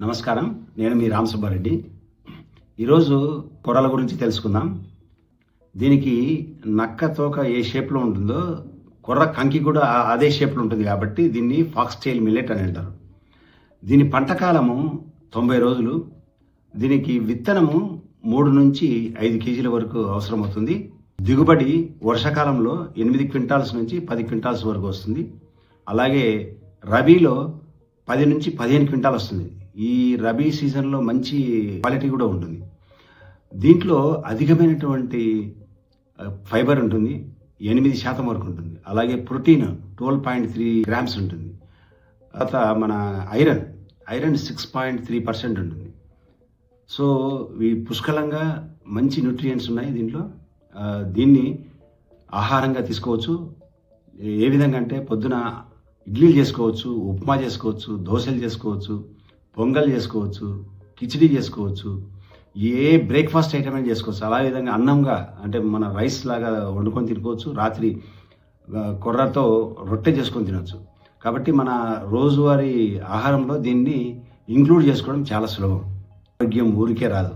నమస్కారం. నేను మీ రామ్ సుబ్బారెడ్డి. ఈరోజు కొరల గురించి తెలుసుకుందాం. దీనికి నక్క తోక ఏ షేప్లో ఉంటుందో కొర్ర కంకి కూడా అదే షేప్లో ఉంటుంది కాబట్టి దీన్ని ఫాక్స్ టైల్ మిల్లెట్ అని అంటారు. దీని పంటకాలము తొంభై రోజులు. దీనికి విత్తనము మూడు నుంచి ఐదు కేజీల వరకు అవసరమవుతుంది. దిగుబడి వర్షాకాలంలో ఎనిమిది క్వింటాల్స్ నుంచి పది క్వింటాల్స్ వరకు వస్తుంది. అలాగే రబీలో పది నుంచి పదిహేను క్వింటాల్ వస్తుంది. ఈ రబీ సీజన్లో మంచి క్వాలిటీ కూడా ఉంటుంది. దీంట్లో అధికమైనటువంటి ఫైబర్ ఉంటుంది. ఎనిమిది శాతం వరకు ఉంటుంది. అలాగే protein twelve point three grams ఉంటుంది. తర్వాత మన iron iron six point three percent ఉంటుంది. సో ఈ పుష్కలంగా మంచి న్యూట్రియంట్స్ ఉన్నాయి దీంట్లో. దీన్ని ఆహారంగా తీసుకోవచ్చు. ఏ విధంగా అంటే పొద్దున ఇడ్లీలు చేసుకోవచ్చు ఉప్మా చేసుకోవచ్చు దోశలు చేసుకోవచ్చు. పొంగల్ చేసుకోవచ్చు కిచిడి చేసుకోవచ్చు ఏ బ్రేక్ఫాస్ట్ ఐటమ్ అయినా చేసుకోవచ్చు. అలా విధంగా అన్నంగా అంటే మన రైస్ లాగా వండుకొని తినుకోవచ్చు. రాత్రి కొర్రతో రొట్టె చేసుకొని తినవచ్చు కాబట్టి మన రోజువారీ ఆహారంలో దీన్ని ఇంక్లూడ్ చేసుకోవడం చాలా సులభం. ఆరోగ్యం ఊరికే రాదు.